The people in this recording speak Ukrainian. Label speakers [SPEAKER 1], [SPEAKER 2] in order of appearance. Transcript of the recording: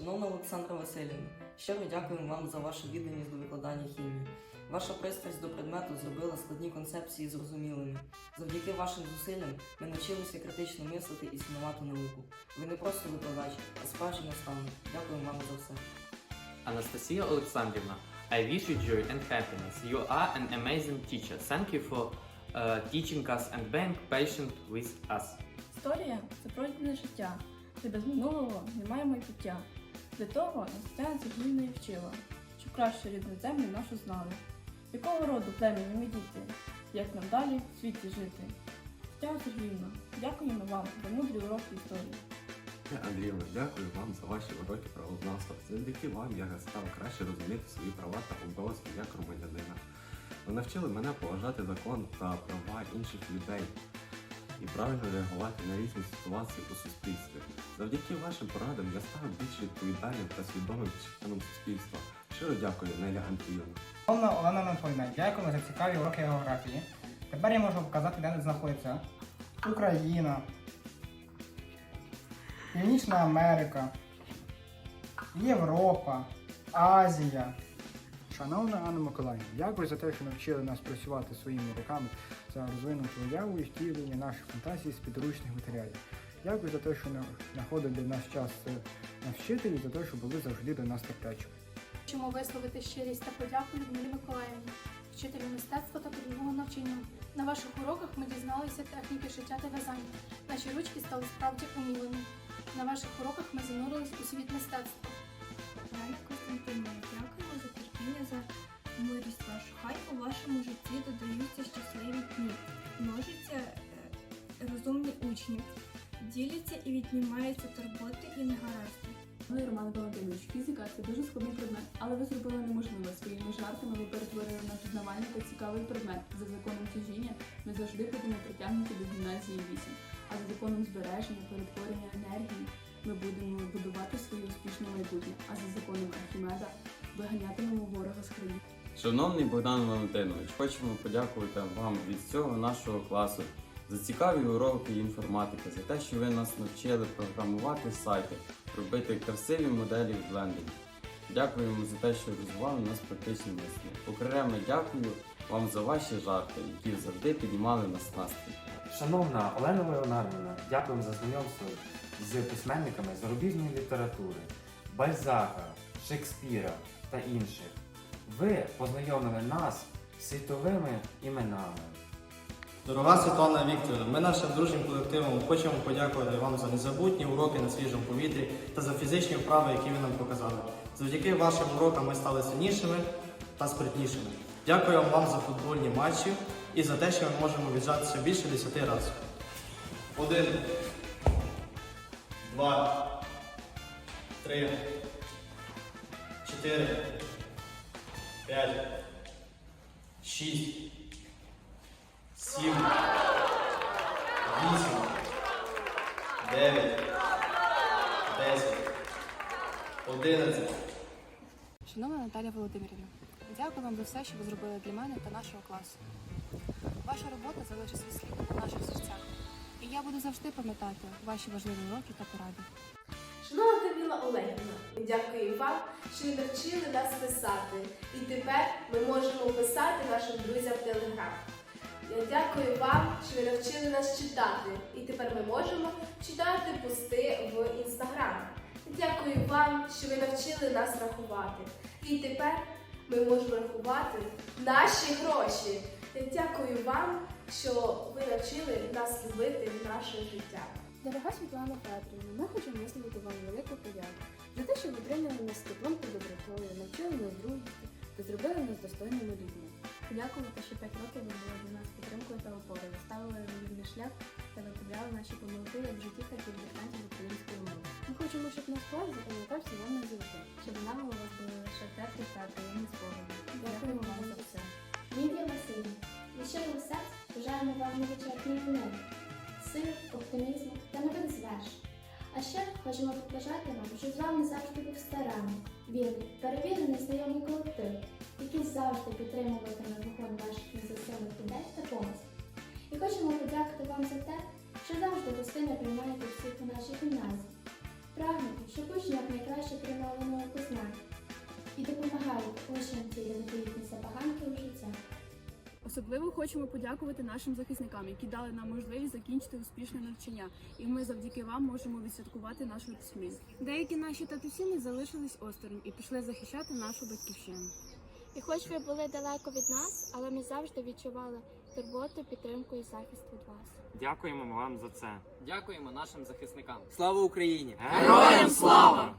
[SPEAKER 1] Шановна Олександра Васильівна, щиро дякуємо вам за вашу відданість до викладання хімії. Ваша пристрасть до предмету зробила складні концепції зрозумілими. Завдяки вашим зусиллям ми навчилися критично мислити і цінувати науку. Ви не просто викладач, а справжній наставник. Дякуємо вам за все.
[SPEAKER 2] Anastasia Alexandrovna, I wish you joy and happiness. You are an amazing teacher. Thank you for uh, teaching us and being patient with us.
[SPEAKER 3] Історія це пройдене життя, де без минулого немає майбуття. Для того нас Тетяна і вчила, щоб краще рідну землю нашу знали. Якого роду племені ми діти, як нам далі в світі жити? Тетяна Сергіївна, дякуємо вам за мудрі уроки історії.
[SPEAKER 4] Андріївна, дякую вам за ваші уроки правознавства. Завдяки вам я став краще розуміти свої права та обов'язки як громадянина. Ви навчили мене поважати закон та права інших людей і правильно реагувати на різні ситуації у суспільстві. Завдяки вашим порадам я став більш відповідальним та свідомим членом суспільства. Щиро дякую, Неля Андріївна.
[SPEAKER 5] Шановна Олена Анатольовна, дякуємо за цікаві уроки географії. Тепер я можу показати, де знаходиться Україна, Північна Америка, Європа, Азія. Шановна Анна Миколаївна, дякую за те, що навчили нас працювати своїми руками за розвинуту уяву і втілення наших фантазій з підручних матеріалів. Дякую за те, що на- знаходили для нас час е, на вчителі, за те, що були завжди до нас терплячі.
[SPEAKER 6] Хочемо висловити щирість та подяку Людмилі Миколаївні, вчителю мистецтва та трудового навчання. На ваших уроках ми дізналися техніки шиття та в'язання. Наші ручки стали справді умілими. На ваших уроках ми занурились у світ мистецтва.
[SPEAKER 7] За терпіння, за мудрість вашу. Хай у вашому житті додаються щасливі дні, множаться е, розумні учні, діляться і віднімаються турботи і негаразди.
[SPEAKER 8] Ну, Роман Валентинович, фізика це дуже складний предмет, але ви зробили неможливе своїми жартами. Ви перетворили на пізнавальний та цікавий предмет. За законом тяжіння ми завжди будемо притягнуті до гімназії 8. А за законом збереження, перетворення енергії ми будемо будувати своє успішне майбутнє. А за законом Архімеда виганятимемо ворога з країни.
[SPEAKER 9] Шановний Богдан Валентинович, хочемо подякувати вам від всього нашого класу за цікаві уроки інформатики, за те, що ви нас навчили програмувати сайти, робити красиві моделі в блендері. Дякуємо за те, що розвивали нас практичне мислення. Окремо дякую вам за ваші жарти, які завжди піднімали нас настрій.
[SPEAKER 10] Шановна Олена Леонардівна, дякуємо за знайомство з письменниками зарубіжної літератури, Бальзака, Шекспіра та інших. Ви познайомили нас світовими іменами.
[SPEAKER 11] Дорога Світлана Вікторівна, ми нашим дружнім колективом хочемо подякувати вам за незабутні уроки на свіжому повітрі та за фізичні вправи, які ви нам показали. Завдяки вашим урокам ми стали сильнішими та спритнішими. Дякуємо вам за футбольні матчі і за те, що ми можемо віджатися більше 10 разів. Один, два, три, чотири, п'ять, шість. Сім, вісім, дев'ять, десять, одинадцять.
[SPEAKER 6] Шановна Наталя Володимирівна, дякую вам за все, що ви зробили для мене та нашого класу. Ваша робота залишить свій слід на наших серцях. І я буду завжди пам'ятати ваші важливі уроки та поради.
[SPEAKER 12] Шановна Каміла Олегівна, дякую вам, що ви навчили нас писати. І тепер ми можемо писати нашим друзям в Телеграм. Я дякую вам, що ви навчили нас читати. І тепер ми можемо читати пости в інстаграм. Дякую вам, що ви навчили нас рахувати. І тепер ми можемо рахувати наші гроші. Дякую вам, що ви навчили нас любити наше життя.
[SPEAKER 6] Дорога Світлана Петрівна, ми хочемо висловити вам велику подяку за те, що ви прийняли нас з теплом та добротою, навчили нас дружити та зробили нас достойними людьми.
[SPEAKER 7] Подякувати, що 5 років ви були для нас підтримкою та опорою, ставили на вірний шлях та виправляли наші помилки як в житті, так і в диктанті з української мови.
[SPEAKER 6] Ми хочемо, щоб наш клас запам'ятався вам назавжди.
[SPEAKER 7] Щоб нами у вас були лише теплі та приємні спогади.
[SPEAKER 6] Дякуємо вам за все.
[SPEAKER 13] Лідія Васильівна, від щирого серця бажаємо вам невичерпної енергії, сил, оптимізму та нових звершень. А ще хочемо побажати вам, щоб з вами завжди був старанний, вірний, перевірений знайомий колектив, який завжди підтримуватиме вогонь ваших незасильних ідей та помислів. І хочемо подякувати вам за те, що завжди гостинно приймаєте всіх у нашій гімназії.
[SPEAKER 8] Особливо хочемо подякувати нашим захисникам, які дали нам можливість закінчити успішне навчання, і ми завдяки вам можемо відсвяткувати нашу письменність. Деякі наші татусі не залишились осторонь і пішли захищати нашу батьківщину.
[SPEAKER 13] І хоч ви були далеко від нас, але ми завжди відчували турботу, підтримку і захист від вас.
[SPEAKER 14] Дякуємо вам за це.
[SPEAKER 2] Дякуємо нашим захисникам. Слава Україні!
[SPEAKER 14] Героям слава!